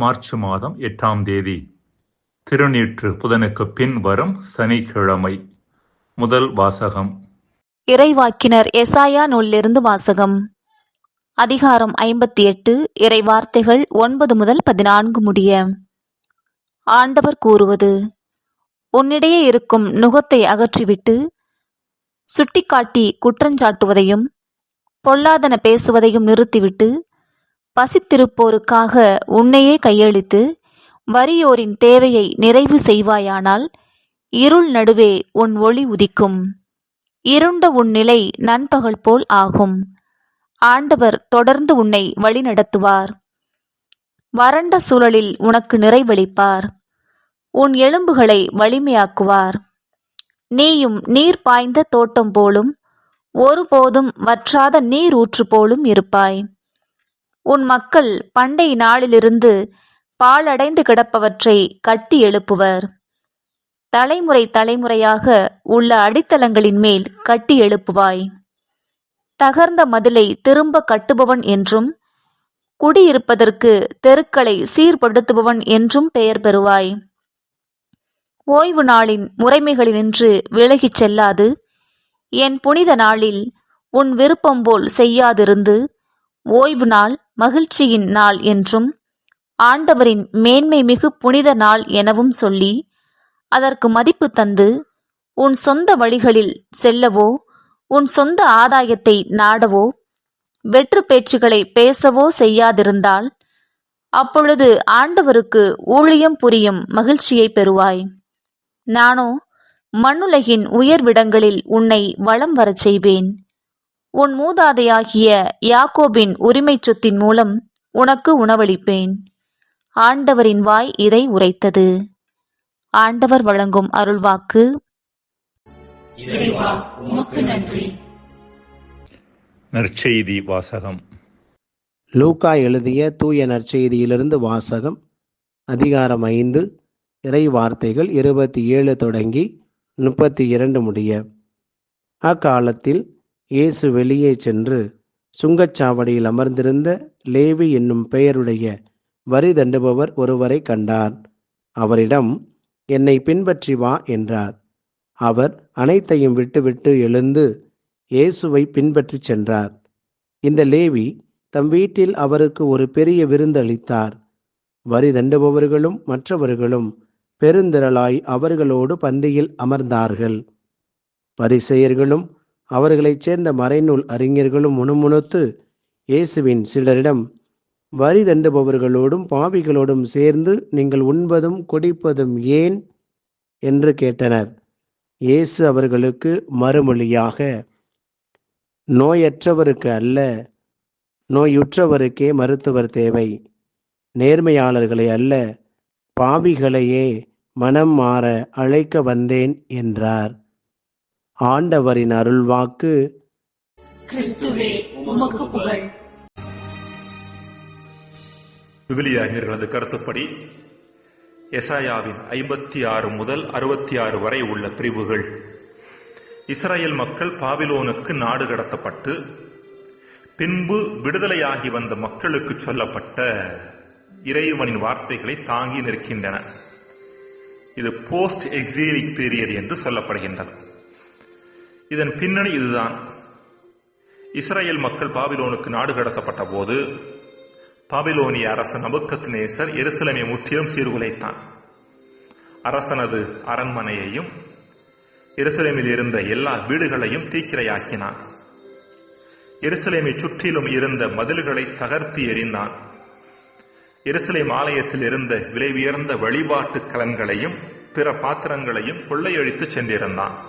March மாதம் எட்டாம் தேதி. திருநீற்று புதனுக்கு பின் வரும் சனிக்கிழமை. முதல் வாசகம். இறைவாக்கினர் எசாயா நூலிலிருந்து வாசகம். அதிகாரம் ஐம்பத்தி எட்டு இறை வார்த்தைகள் ஒன்பது முதல் பதினான்கு முடிய. ஆண்டவர் கூறுவது உன்னிடையே இருக்கும் நுகத்தை அகற்றிவிட்டு சுட்டிக்காட்டி குற்றஞ்சாட்டுவதையும் பொல்லாதன பேசுவதையும் நிறுத்திவிட்டு பசித்திருப்போருக்காக உன்னையே கையளித்து வறியோரின் தேவையை நிறைவு செய்வாயானால் இருள் நடுவே உன் ஒளி உதிக்கும். இருண்ட உன் நிலை நண்பகல் போல் ஆகும். ஆண்டவர் தொடர்ந்து உன்னை வழிநடத்துவார். வறண்ட சூழலில் உனக்கு நிறைவளிப்பார். உன் எலும்புகளை வலிமையாக்குவார். நீயும் நீர் பாய்ந்த தோட்டம் போலும் ஒருபோதும் வற்றாத நீர் ஊற்று போலும் இருப்பாய். உன் மக்கள் பண்டை நாளிலிருந்து பாழடைந்து கிடப்பவற்றை கட்டி எழுப்புவர். தலைமுறை தலைமுறையாக உள்ள அடித்தளங்களின் மேல் கட்டி எழுப்புவாய். தகர்ந்த மதிலை திரும்ப கட்டுபவன் என்றும் குடியிருப்பதற்கு தெருக்களை சீர்படுத்துபவன் என்றும் பெயர் பெறுவாய். ஓய்வு நாளின் முறைமைகளினின்று விலகிச் செல்லாது. என் புனித நாளில் உன் விருப்பம் போல் செய்யாதிருந்து ஓய்வு நாள் மகிழ்ச்சியின் நாள் என்றும் ஆண்டவரின் மேன்மை மிகு புனித நாள் எனவும் சொல்லி அதற்கு மதிப்பு தந்து உன் சொந்த வழிகளில் செல்லவோ உன் சொந்த ஆதாயத்தை நாடவோ வெற்று பேச்சுகளை பேசவோ செய்யாதிருந்தால் அப்பொழுது ஆண்டவருக்கு ஊழியம் புரியும் மகிழ்ச்சியை பெறுவாய். நானோ மண்ணுலகின் உயர்விடங்களில் உன்னை வளம் வரச் செய்வேன். உன் மூதாதையாகிய யாக்கோபின் உரிமைச் சொத்தின் மூலம் உனக்கு உணவளிப்பேன். ஆண்டவரின் வாய் இதை உரைத்தது. ஆண்டவர் வழங்கும் அருள்வாக்கு. இறைவா உமக்கு நன்றி. நற்செய்தி வாசகம். லூக்கா எழுதிய தூய நற்செய்தியிலிருந்து வாசகம் அதிகாரம் ஐந்து இறை வார்த்தைகள் இருபத்தி ஏழு தொடங்கி முப்பத்தி இரண்டு முடிய. அக்காலத்தில் இயேசு வெளியே சென்று சுங்கச்சாவடியில் அமர்ந்திருந்த லேவி என்னும் பெயருடைய வரி தண்டுபவர் ஒருவரை கண்டார். அவரிடம் என்னை பின்பற்றி வா என்றார். அவர் அனைத்தையும் விட்டுவிட்டு எழுந்து இயேசுவை பின்பற்றிச் சென்றார். இந்த லேவி தம் வீட்டில் அவருக்கு ஒரு பெரிய விருந்தளித்தார் வரி தண்டுபவர்களும் மற்றவர்களும் பெருந்திரளாய் அவர்களோடு பந்தியில் அமர்ந்தார்கள். பரிசெயர்களும் அவர்களைச் சேர்ந்த மறைநூல் அறிஞர்களும் முணுமுணுத்து இயேசுவின் சிலரிடம் வரி தண்டுபவர்களோடும் பாவிகளோடும் சேர்ந்து நீங்கள் உண்பதும் குடிப்பதும் ஏன் என்று கேட்டனர். இயேசு அவர்களுக்கு மறுமொழியாக நோயற்றவருக்கு அல்ல நோயுற்றவருக்கே மருத்துவர் தேவை. நேர்மையாளர்களை அல்ல பாவிகளையே மனம் மாற அழைக்க வந்தேன் என்றார். ஆண்டவரின் அருள்வாக்கு. கிறிஸ்துவே உமக்கு புகழ். விவிலியாகியர்களது கருத்துப்படி எசாயாவின் ஐம்பத்தி ஆறு முதல் அறுபத்தி ஆறு வரை உள்ள பிரிவுகள். இஸ்ரேல் மக்கள் பாபிலோனுக்கு நாடு கடத்தப்பட்டு பின்பு விடுதலையாகி வந்த மக்களுக்கு சொல்லப்பட்ட இறைவனின் வார்த்தைகளை தாங்கி நிற்கின்றன. இது போஸ்ட் எக்ஸீலிக் பீரியட் என்று சொல்லப்படுகின்றது. இதன் பின்னணி இதுதான். இஸ்ரேல் மக்கள் பாபிலோனுக்கு நாடு கடத்தப்பட்ட போது பாபிலோனிய அரசன் நபுக்கத் நேசர் எருசலமை முற்றிலும் சீர்குலைத்தான். அரசனது அரண்மனையையும் எருசலேமில் இருந்த எல்லா வீடுகளையும் தீக்கிரையாக்கினான். எருசலேமை சுற்றிலும் இருந்த மதில்களை தகர்த்து எறிந்தான். எருசலேம் ஆலயத்தில் இருந்த விலை உயர்ந்த வழிபாட்டு கலன்களையும் பிற பாத்திரங்களையும் கொள்ளையடித்து சென்றிருந்தான்.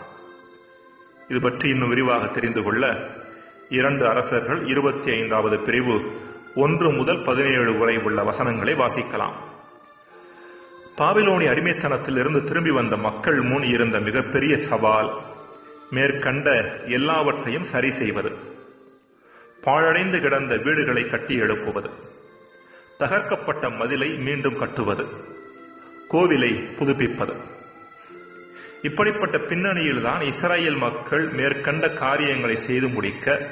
இது பற்றி இன்னும் விரிவாக தெரிந்து கொள்ள இரண்டு அரசர்கள் இருபத்தி ஐந்தாவது பிரிவு ஒன்று முதல் பதினேழு வரை உள்ள வசனங்களை வாசிக்கலாம். பாபிலோனி அடிமைத்தனத்திலிருந்து திரும்பி வந்த மக்கள் முன் இருந்த மிகப்பெரிய சவால் மேற்கண்ட எல்லாவற்றையும் சரி செய்வது. பாழடைந்து கிடந்த வீடுகளை கட்டி எழுப்புவது. தகர்க்கப்பட்ட மதிலை மீண்டும் கட்டுவது. கோவிலை புதுப்பிப்பது. இப்படிப்பட்ட பின்னணியில்தான் இஸ்ராயேல் மக்கள் மேற்கண்ட காரியங்களை செய்து முடிக்க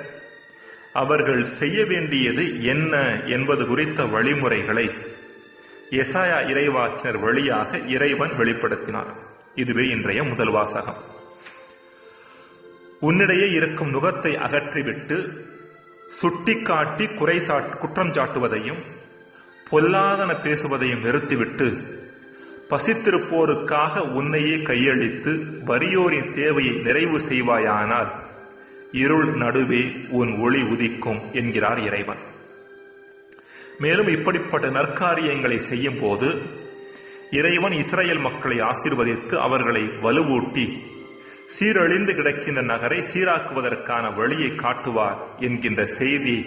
அவர்கள் செய்ய வேண்டியது என்ன என்பது குறித்த வழிமுறைகளை எசாயா இறைவாக்கினர் வழியாக இறைவன் வெளிப்படுத்தினார். இதுவே இன்றைய முதல் வாசகம். உன்னிடையே இருக்கும் நுகத்தை அகற்றிவிட்டு சுட்டிக்காட்டி குறை சாட் குற்றம் சாட்டுவதையும் பொல்லாதன பேசுவதையும் நிறுத்திவிட்டு பசித்திருப்போருக்காக உன்னையே கையளித்து வறியோரின் தேவையை நிறைவு செய்வாயானால் இருள் நடுவே உன் ஒளி உதிக்கும் என்கிறார் இறைவன். மேலும் இப்படிப்பட்ட நற்காரியங்களை செய்யும் போது இறைவன் இஸ்ரேல் மக்களை ஆசீர்வதித்து அவர்களை வலுவூட்டி சீரழிந்து கிடக்கின்ற நகரை சீராக்குவதற்கான வழியை காட்டுவார் என்கின்ற செய்தி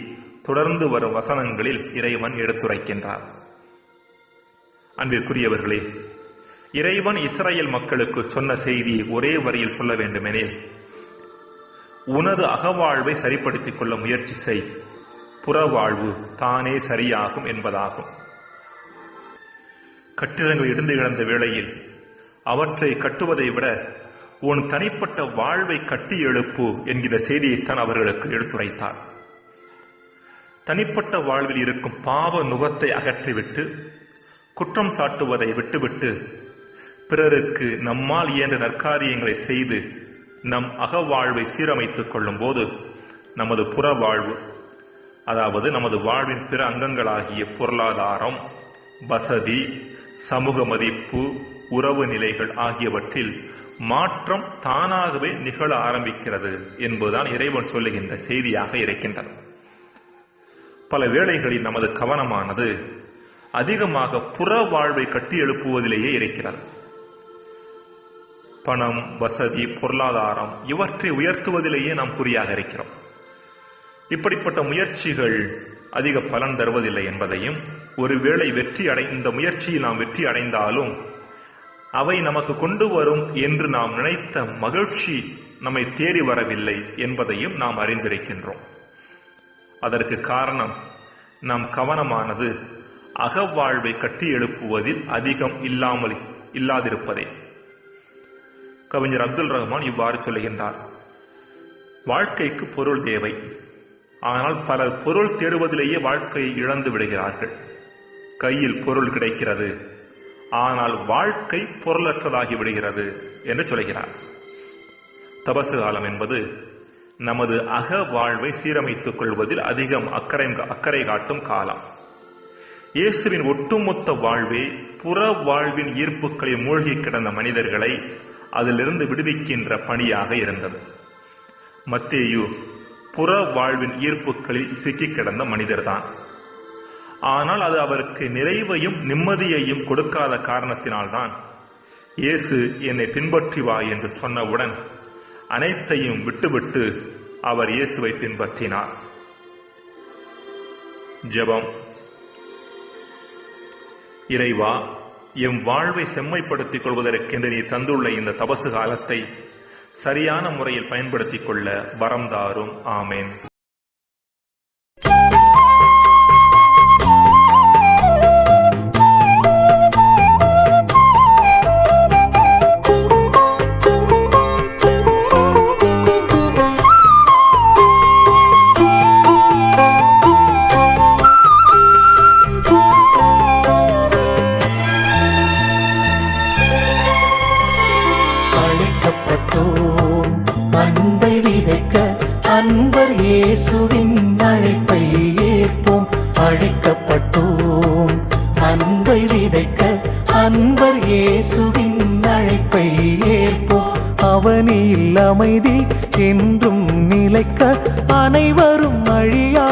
தொடர்ந்து வரும் வசனங்களில் இறைவன் எடுத்துரைக்கின்றார். அன்பிற்குரியவர்களே இறைவன் இஸ்ரேல் மக்களுக்கு சொன்ன செய்தியை ஒரே வரியில் சொல்ல வேண்டுமெனில் உனது அகவாழ்வை சரிப்படுத்திக் கொள்ள முயற்சி செய். புறவாழ்வு தானே சரியாகும் என்பதாகும். கட்டிடங்கள் இடிந்து கிடந்த வேளையில் அவற்றை கட்டுவதை விட உன் தனிப்பட்ட வாழ்வை கட்டி எழுப்பு என்கிற செய்தியைத்தான் அவர்களுக்கு எடுத்துரைத்தார். தனிப்பட்ட வாழ்வில் இருக்கும் பாவ நுகத்தை அகற்றிவிட்டு குற்றம் சாட்டுவதை விட்டுவிட்டு பிறருக்கு நம்மால் இயன்ற நற்காரியங்களை செய்து நம் அகவாழ்வை சீரமைத்துக் கொள்ளும் போது நமது புற வாழ்வு அதாவது நமது வாழ்வின் பிற அங்கங்களாகிய பொருளாதாரம் வசதி சமூக மதிப்பு உறவு நிலைகள் ஆகியவற்றில் மாற்றம் தானாகவே நிகழ ஆரம்பிக்கிறது என்பதுதான் இறைவன் சொல்லுகின்ற செய்தியாக இருக்கின்றது. பல வேளைகளில் நமது கவனமானது அதிகமாக புற வாழ்வை கட்டி எழுப்புவதிலேயே இருக்கிறது. பணம் வசதி பொருளாதாரம் இவற்றை உயர்த்துவதிலேயே நாம் குறியாக இருக்கிறோம். இப்படிப்பட்ட முயற்சிகள் அதிக பலன் தருவதில்லை என்பதையும் ஒருவேளை வெற்றி அடை இந்த முயற்சியில் நாம் வெற்றி அடைந்தாலும் அவை நமக்கு கொண்டு வரும் என்று நாம் நினைத்த மகிழ்ச்சி நம்மை தேடி வரவில்லை என்பதையும் நாம் அறிந்திருக்கின்றோம். அதற்கு காரணம் நம் கவனமானது அகவாழ்வை கட்டி எழுப்புவதில் அதிகம் இல்லாமல் இல்லாதிருப்பதே. கவிஞர் அப்துல் ரஹ்மான் இவ்வாறு சொல்லுகின்றார். வாழ்க்கைக்கு பொருள் தேவை. ஆனால் பலர் பொருள் தேடுவதிலேயே வாழ்க்கையை இழந்து விடுகிறார்கள். கையில் பொருள் கிடைக்கிறது. ஆனால் வாழ்க்கை பொருளற்றதாகி விடுகிறது என்று சொல்கிறார். தபசு காலம் என்பது நமது அக வாழ்வை சீரமைத்துக் கொள்வதில் அதிகம் அக்கறை அக்கறை காட்டும் காலம். இயேசுவின் ஒட்டுமொத்த வாழ்வே புற வாழ்வின் ஈர்ப்புகளில் மூழ்கி கிடந்த மனிதர்களை அதிலிருந்து விடுவிக்கின்ற பணியாக இருந்தது. மத்தேயு புற வாழ்வின் ஈர்ப்புகளில் சிக்கி கிடந்த மனிதர்தான். ஆனால் அது அவருக்கு நிறைவையும் நிம்மதியையும் கொடுக்காத காரணத்தினால்தான் இயேசு என்னை பின்பற்றி வா என்று சொன்னவுடன் அனைத்தையும் விட்டுவிட்டு அவர் இயேசுவை பின்பற்றினார். ஜெபம். இறைவா எம் வாழ்வை செம்மைப்படுத்திக் கொள்வதற்கென்று நீ தந்துள்ள இந்த தபசு காலத்தை சரியான முறையில் பயன்படுத்திக் கொள்ள வரம் தாரும். ஆமேன். அவனில் அமைதி என்றும் நிலைக்க அனைவரும் அழியா?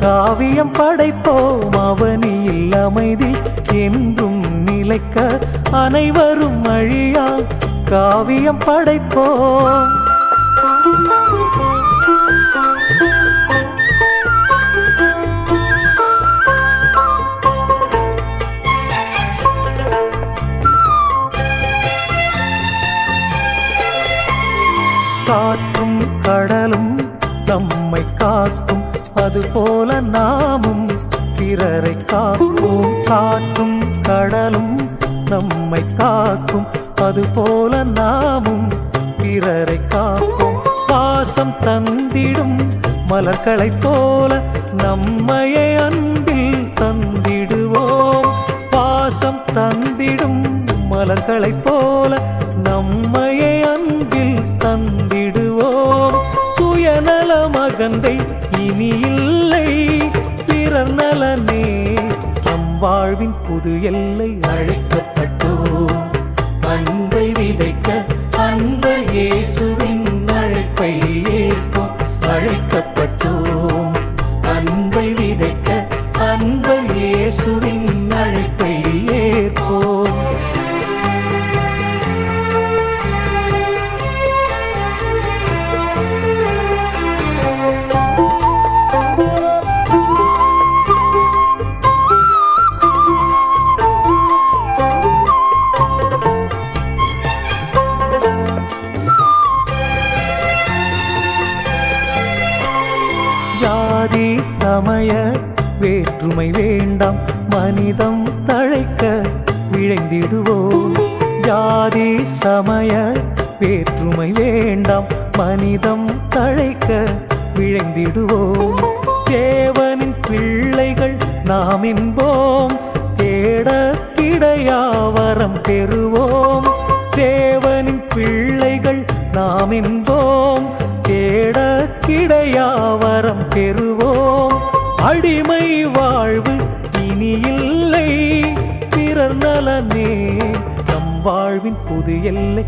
காவியம் படைப்போம் அவனில் அமைதி என்றும் நிலைக்க அனைவரும் அழியா? காவியம் படைப்போம். பிறரை காப்போம் பாசம் தந்திடும் மலர்களை போல நம்மையை அன்பில் தந்திடுவோம். பாசம் தந்திடும் மலர்களை போல நம்மையை அன்பில் தந்திடுவோம். சுயநல மகந்தை இனி இல்லை பிறர் நலனே நம் வாழ்வின் புது எல்லை அழைக்கப்பட்டோம். அன்பை விதைக்க அன்பை இயேசுவின் அழைப்பை ஏற்போம். அழைக்கப்பட்ட விழைந்திடுவோம் ஜாதி சமய வேற்றுமை வேண்டாம். மனிதம் தழைக்க விழைந்திடுவோம் தேவனின் பிள்ளைகள் நாம் என்போம். தேட கிடையாவரம் பெறுவோம். தேவனின் பிள்ளைகள் நாம் என்போம். தேட கிடையாவரம் பெறுவோம். அடிமை நலனே நம் வாழ்வின் புது எல்லை